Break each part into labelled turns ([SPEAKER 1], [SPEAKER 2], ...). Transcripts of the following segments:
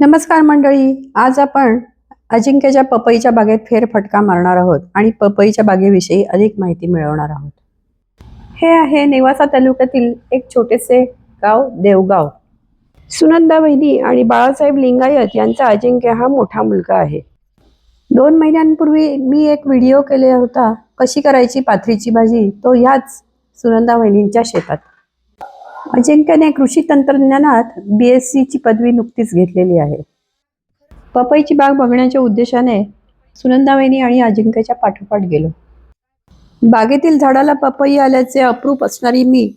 [SPEAKER 1] नमस्कार मंडळी आज आपण अजिंक्यच्या पपईच्या बागेत फेरफटका मारणार आहोत आणि पपईच्या बागेविषयी अधिक माहिती मिळवणार आहोत. हे आहे नेवासा तालुक्यातील एक छोटेसे गाव देवगाव. सुनंदा वहिनी आणि बाळासाहेब लिंगायत यांचा अजिंक्य हा मोठा मुलगा आहे. दोन महिन्यांपूर्वी मी एक व्हिडिओ केला होता कशी करायची पाथरीची भाजी? तो ह्याच सुनंदा वहिनींच्या शेतात. अजिंक्यने कृषी तंत्रज्ञानात बी एस सीची पदवी नुकतीच घेतलेली आहे. पपईची बाग बघण्याच्या उद्देशाने सुनंदावेनी आणि अजिंक्यच्या पाठोपाठ गेलो. बागेतील झाडाला पपई आल्याचे अप्रूप असणारी मी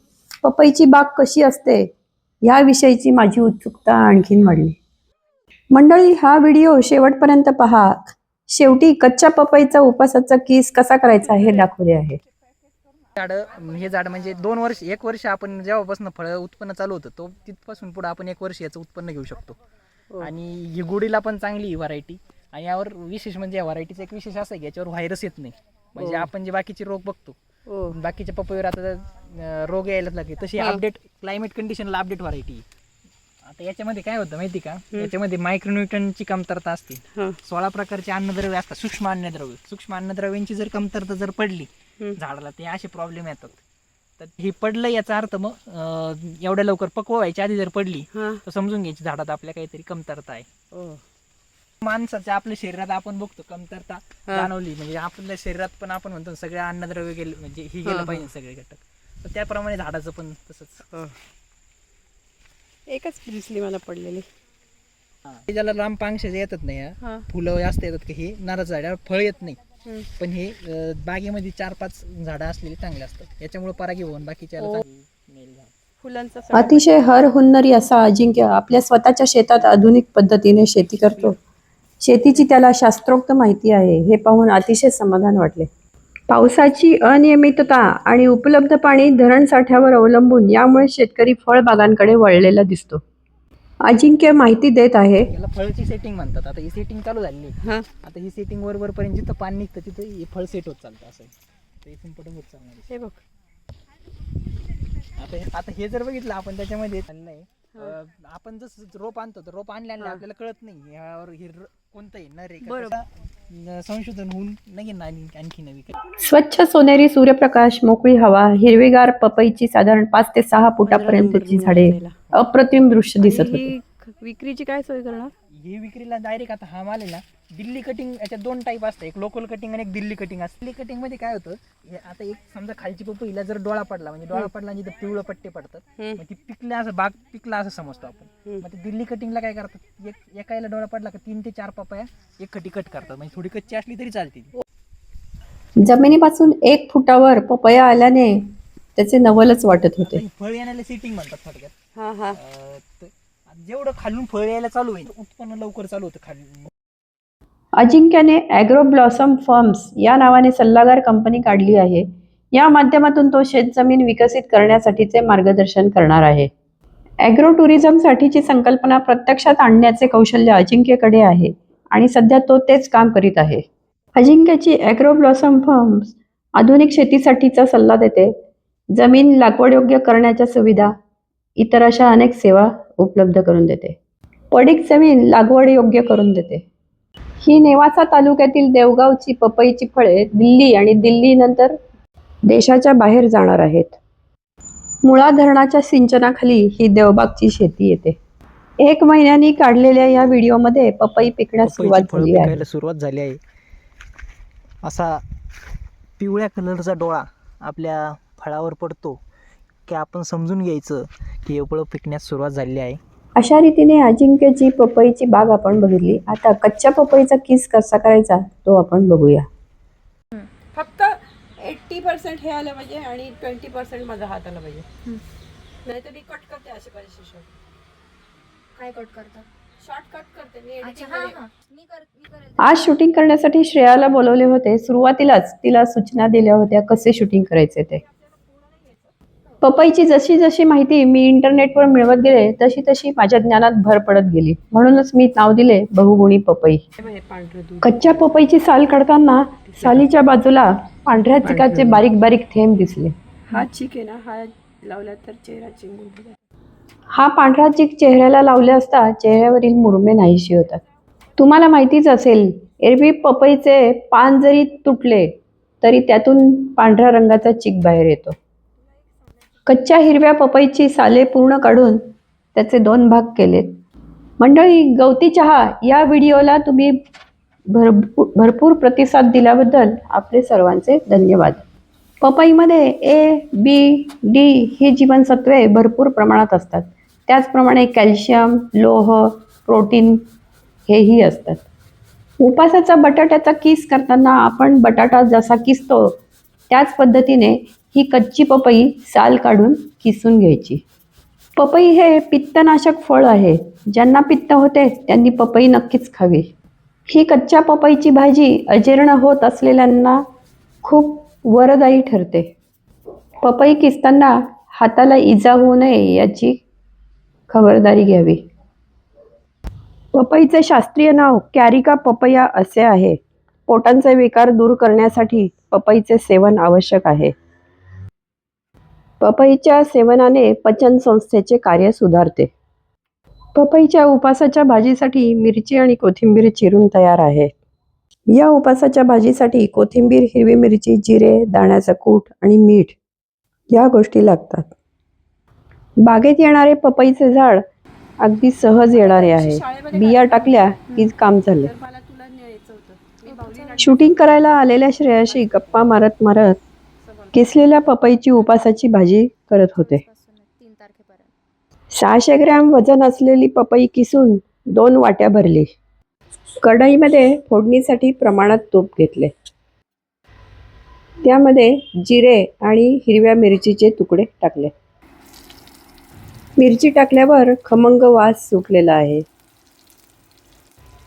[SPEAKER 1] पपईची बाग कशी असते याविषयीची माझी उत्सुकता आणखीन वाढली. मंडळी हा व्हिडिओ शेवटपर्यंत पहा. शेवटी कच्च्या पपईचा उपासाचा किस कसा करायचा हे दाखवले आहे.
[SPEAKER 2] झाड हे झाड म्हणजे दोन वर्ष एक वर्ष आपण जेव्हापासून फळ उत्पन्न चालू होतं तो तिथपासून पुढे आपण एक वर्ष याचं उत्पन्न घेऊ शकतो. आणि ही गुढीला पण चांगली ही व्हरायटी आणि यावर विशेष म्हणजे या व्हरायटीचा एक विशेष असं आहे की याच्यावर व्हायरस येत नाही. म्हणजे आपण जे बाकीचे रोग बघतो बाकीच्या पपईवर आता रोग यायला लागले तशी अपडेट क्लायमेट कंडिशनला अपडेट व्हरायटी आता याच्यामध्ये काय होतं माहिती का? याच्यामध्ये मायक्रोन्यूटनची कमतरता असते. सोळा प्रकारचे अन्नद्रव्य असतात. सूक्ष्म अन्नद्रव्य. सूक्ष्म अन्नद्रव्यांची जर कमतरता जर पडली झाडाला ते असे प्रॉब्लेम येतात. तर हे पडलं याचा अर्थ मग एवढ्या लवकर पक्व व्हायच्या आधी जर पडली तर समजून घ्यायची झाडात आपल्या काहीतरी कमतरता आहे. माणसाच्या आपल्या शरीरात आपण बघतो कमतरता जाणवली. म्हणजे आपल्या शरीरात पण आपण म्हणतो ना, सगळे अन्नद्रव्य गेले म्हणजे ही गेलं पाहिजे सगळे घटक. तर त्याप्रमाणे झाडाचं पण तसंच.
[SPEAKER 1] एकच दिसली मला पडलेली.
[SPEAKER 2] हे. ज्याला लांब पांगशे येतात नाही
[SPEAKER 1] हा.
[SPEAKER 2] फुलं जास्त येतात की हे नारळ झाडावर फळ येत नाही. पण हे बागेमध्ये चार पाच झाडं असलेली चांगले असतात. याच्यामुळे परागी होऊन बाकीच्या
[SPEAKER 1] अतिशय हर हुन्नरी असा अजिंक्य आपल्या स्वतःच्या शेतात आधुनिक पद्धतीने शेती करतो. शेतीची त्याला शास्त्रोक्त माहिती आहे हे पाहून अतिशय समाधान वाटले. पावसाची अनियमितता आणि उपलब्ध पाणी धरण साठ्यावर अवलंबून यामुळे शेतकरी फळबागांकडे वळलेला दिसतो. अजिंक्य माहिती देत आहे.
[SPEAKER 2] याला फळची सेटिंग म्हणतात. आता ही सेटिंग चालू झाली आता ही सेटिंग वर पर्यंत जिथं पाणी निघतं तिथं हे फळ सेट होत चालतं असं. तर इथून पुढे होत चालणार आहे.
[SPEAKER 1] हे बघ.
[SPEAKER 2] आता हे- आता हे जर बघितलं आपण त्याच्यामध्ये अं, आपण जसं रोप आणतो तर रोप आणले आणले आपल्याला कळत नाही. यावर हे संशोधन होऊन नवीन आणखी नवी
[SPEAKER 1] स्वच्छ सोनेरी सूर्यप्रकाश मोकळी हवा हिरवीगार पपईची साधारण पाच ते सहा फुटापर्यंतची झाडे अप्रतिम दृश्य दिसत होते.
[SPEAKER 3] विक्रीची काय सोय करणार?
[SPEAKER 2] हे विक्रीला डायरेक्ट आता हा माल आहे ना दिल्ली कटिंग याच्यात दोन टाईप असतात एक लोकल कटिंग आणि एक दिल्ली कटिंग असते दिल्ली कटिंगमध्ये काय होतं हे आता एक समजा खालची पपईला जर डोळा पडला म्हणजे डोळा पडला आणि तिथं पिवळं पट्टे पडतात मग ती पिकल्या असं बाग पिकला असं समजतो आपण. मग ते दिल्ली कटिंगला काय करतात एक एकाला डोळा पडला का तीन ते चार पपया एक खटी कट करतात. म्हणजे थोडी कच्ची असली तरी चालते.
[SPEAKER 1] जमिनीपासून एक फुटावर पपया आल्याने त्याचे नवलच वाटत होते.
[SPEAKER 2] फळ येण्याला सिटिंग म्हणतात थोडक्यात.
[SPEAKER 3] हा हा.
[SPEAKER 2] जेवढं खालून फळ यायला चालू होईल उत्पन्न लवकर चालू होतं खाली
[SPEAKER 1] अजिंक्यने ॲग्रो ब्लॉसम फर्म्स या नावाने सल्लागार कंपनी काढली आहे. या माध्यमातून तो शेतजमीन विकसित करण्यासाठीचे मार्गदर्शन करणार आहे. ॲग्रो टुरिझमसाठीची संकल्पना प्रत्यक्षात आणण्याचे कौशल्य अजिंक्यकडे आहे आणि सध्या तो तेच काम करीत आहे. अजिंक्यची ॲग्रो ब्लॉसम फर्म्स आधुनिक शेतीसाठीचा सल्ला देते. जमीन लागवडयोग्य करण्याच्या सुविधा इतर अशा अनेक सेवा उपलब्ध करून देते. पडीक जमीन लागवड योग्य करून देते. ही नेवासा तालुक्यातील देवगावची पपईची फळे दिल्ली आणि दिल्लीनंतर देशाच्या बाहेर जाणार आहेत. मुळा धरणाच्या सिंचनाखाली ही देवबागची शेती येते. एक महिन्यानी काढलेल्या या व्हिडिओमध्ये पपई पिकण्यास सुरुवात झाली आहे.
[SPEAKER 2] सुरुवात झाली आहे. असा पिवळ्या कलरचा डोळा आपल्या फळावर पडतो. की आपण समजून घ्यायचं की हे फळं पिकण्यास सुरुवात झाली आहे.
[SPEAKER 1] अशा रीतीने अजिंक्यची पपईची बाग आपण बघितली आता कच्च्या पपईचा किस कसा करायचा तो आपण बघूया.
[SPEAKER 3] फक्त एट्टी पर्सेंट हे आलं पाहिजे आणि ट्वेंटी पर्सेंट माझा हात आला पाहिजे. नाहीतर मी कट करते असे पाहिजे शॉर्ट
[SPEAKER 4] काय कट करता?
[SPEAKER 3] शॉर्ट कट करते मी
[SPEAKER 4] अच्छा
[SPEAKER 3] editing
[SPEAKER 4] हा
[SPEAKER 3] मध्ये.
[SPEAKER 4] हा. मी कर मी करेल
[SPEAKER 1] आज शूटिंग करण्यासाठी श्रेयाला बोलवले होते. सुरुवातीलाच तिला सूचना दिल्या होत्या कसे शूटिंग करायचे ते. पपईची जशी जशी माहिती मी इंटरनेटवर मिळवत गेले तशी तशी माझ्या ज्ञानात भर पडत गेली. म्हणूनच मी नाव दिले बहुगुणी पपई. कच्च्या पपईची साल काढताना सालीच्या बाजूला पांढऱ्या चिकाचे बारीक बारीक थेंब दिसले.
[SPEAKER 3] हा चिक आहे ना हा लावला तर चेहरा चिंगून.
[SPEAKER 1] हा पांढरा चिक चेहऱ्याला लावले असता चेहऱ्यावरील मुरमे नाहीशी होतात. तुम्हाला माहितीच असेल एरवी पपईचे पान जरी तुटले तरी त्यातून पांढऱ्या रंगाचा चिक बाहेर येतो. कच्च्या हिरव्या पपईची साले पूर्ण काढून त्याचे दोन भाग केलेत. मंडळी गवती चहा या व्हिडिओला तुम्ही भरपूर भरपूर प्रतिसाद दिल्याबद्दल आपले सर्वांचे धन्यवाद. पपईमध्ये ए बी डी ही जीवनसत्वे भरपूर प्रमाणात असतात. त्याचप्रमाणे कॅल्शियम लोह प्रोटीन हेही असतात. उपासाचा बटाट्याचा किस करताना आपण बटाटा जसा किसतो त्याच पद्धतीने ही कच्ची पपई साल काढून किसून घ्यायची. पपई हे पित्तनाशक फळ आहे. ज्यांना पित्त होते त्यांनी पपई नक्कीच खावी. ही कच्च्या पपईची भाजी अजीर्ण होत असलेल्यांना खूप वरदायी ठरते. पपई किसताना हाताला इजा होऊ नये याची खबरदारी घ्यावी. पपईचे शास्त्रीय नाव कॅरिका पपया असे आहे. पोटांचे विकार दूर करण्यासाठी पपईचे सेवन आवश्यक आहे. पपईच्या सेवनाने पचन संस्थेचे कार्य सुधारते. पपईच्या उपासाच्या भाजीसाठी मिरची आणि कोथिंबीर चिरून तयार आहे. या उपासाच्या भाजीसाठी कोथिंबीर हिरवी मिरची जिरे दाण्याचं कूट आणि मीठ या गोष्टी लागतात. बागेत येणारे पपईचे झाड अगदी सहज येणारे आहे. बिया टाकल्या की काम झालं शूटिंग करायला आलेल्या श्रेयाशी गप्पा मारत मारत किसलेल्या पपईची उपासाची भाजी करत होते. सहाशे ग्रॅम वजन असलेली पपई किसून दोन वाट्या भरली. कढईमध्ये फोडणीसाठी प्रमाणात तूप घेतले. त्यामध्ये जिरे आणि हिरव्या मिरचीचे तुकडे टाकले. मिरची टाकल्यावर खमंग वास सुटलेला आहे.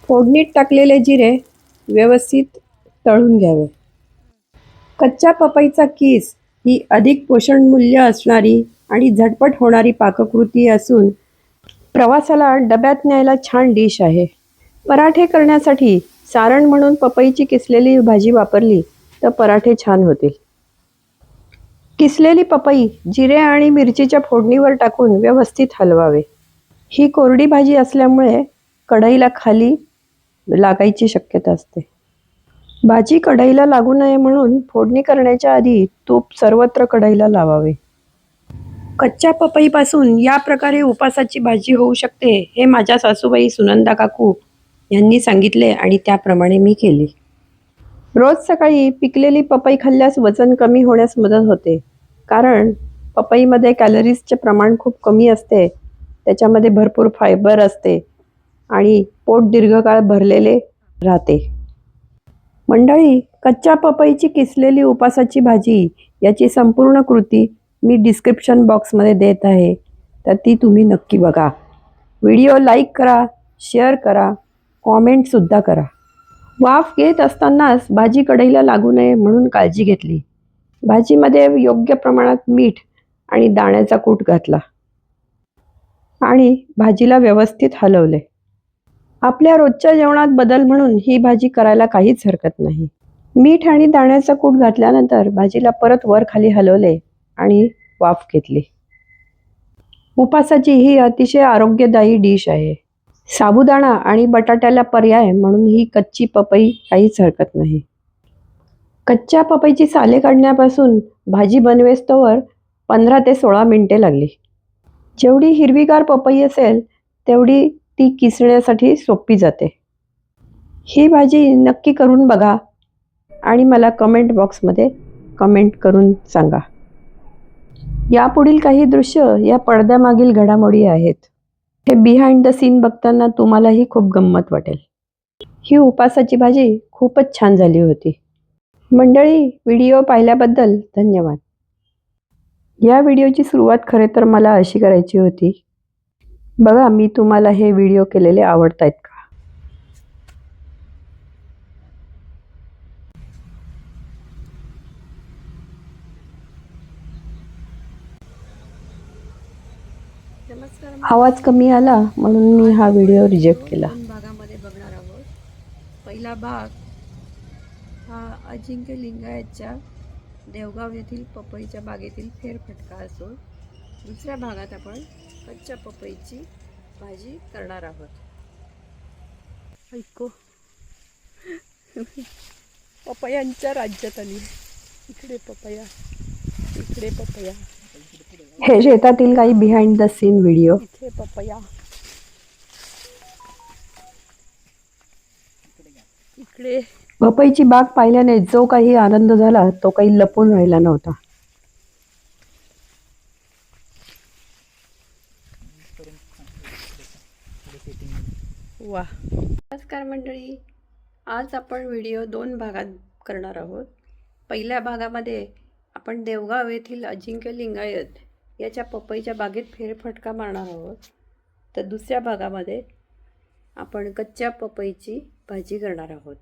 [SPEAKER 1] फोडणीत टाकलेले जिरे व्यवस्थित तळून घ्यावे. कच्च्या पपईचा किस ही अधिक पोषण मूल्य असणारी आणि झटपट होणारी पाककृती असून प्रवासाला डब्यात न्यायला छान डिश आहे. पराठे करण्यासाठी सारण म्हणून पपईची किसलेली भाजी वापरली तर पराठे छान होतील. किसलेली पपई जिरे आणि मिरचीच्या फोडणीवर टाकून व्यवस्थित हलवावे. ही कोरडी भाजी असल्यामुळे कढईला खाली लागायची शक्यता असते. भाजी कढईला लागू नये म्हणून फोडणी करण्याच्या आधी तूप सर्वत्र कढईला लावावे. कच्च्या पपईपासून या प्रकारे उपासाची भाजी होऊ शकते हे माझ्या सासूबाई सुनंदा काकू यांनी सांगितले आणि त्याप्रमाणे मी केली. रोज सकाळी पिकलेली पपई खाल्ल्यास वजन कमी होण्यास मदत होते कारण पपईमध्ये कॅलरीजचे प्रमाण खूप कमी असते त्याच्यामध्ये भरपूर फायबर असते आणि पोट दीर्घकाळ भरलेले राहते. मंडळी कच्च्या पपईची किसलेली उपासाची भाजी याची संपूर्ण कृती मी डिस्क्रिप्शन बॉक्समध्ये देत आहे. तर ती तुम्ही नक्की बघा. व्हिडिओ लाईक करा शेअर करा कॉमेंटसुद्धा करा. वाफ घेत असतानाच भाजी कढईला लागू नये म्हणून काळजी घेतली. भाजीमध्ये योग्य प्रमाणात मीठ आणि दाण्याचा कूट घातला आणि भाजीला व्यवस्थित हलवले. आपल्या रोजच्या जेवणात बदल म्हणून ही भाजी करायला काहीच हरकत नाही. मीठ आणि दाण्याचा कूट घातल्यानंतर भाजीला परत वर खाली हलवले आणि वाफ घेतली. उपासाची ही अतिशय आरोग्यदायी डिश आहे. साबुदाणा आणि बटाट्याला पर्याय म्हणून ही कच्ची पपई काहीच हरकत नाही. कच्च्या पपईची साले काढण्यापासून भाजी बनवेस्तोवर पंधरा ते सोळा मिनटे लागली. जेवढी हिरवीगार पपई असेल तेवढी ती किसण्यासाठी सोपी जाते. ही भाजी नक्की करून बघा आणि मला कमेंट बॉक्समध्ये कमेंट करून सांगा. यापुढील काही दृश्य या पडद्यामागील घडामोडी आहेत. हे बिहाइंड द सीन बघताना तुम्हालाही खूप गंमत वाटेल. ही उपासाची भाजी खूपच छान झाली होती. मंडळी व्हिडिओ पाहिल्याबद्दल धन्यवाद. या व्हिडिओची सुरुवात खरे तर मला अशी करायची होती बघा मी तुम्हाला हे व्हिडिओ केलेले आवडत आहेत का?
[SPEAKER 3] नमस्कार
[SPEAKER 1] आवाज कमी आला म्हणून मी हा व्हिडिओ रिजेक्ट केला.
[SPEAKER 3] भागामध्ये बघणार आहोत. पहिला भाग हा अजिंक्य लिंगायतच्या देवगाव येथील पपईच्या बागेतील फेरफटका असून दुसऱ्या भागात आपण
[SPEAKER 1] कच्च्या पपईची भाजी करणार आहोत. ऐको. पपयांच्या राज्यात आली इकडे पपया इकडे पपया. हे शेतातील काही बिहाइंड द सीन व्हिडिओ इथे पपया. इकडे. पपईची बाग पाहिल्याने जो काही आनंद झाला तो काही लपून राहिला नव्हता. वा. नमस्कार मंडळी. आज आपण व्हिडिओ दोन भागात करणार आहोत. पहिल्या भागामध्ये आपण देवगाव येथील अजिंक्य लिंगायत याच्या पपईच्या बागेत फेरफटका मारणार आहोत. तर दुसऱ्या भागामध्ये आपण कच्च्या पपईची भाजी करणार आहोत.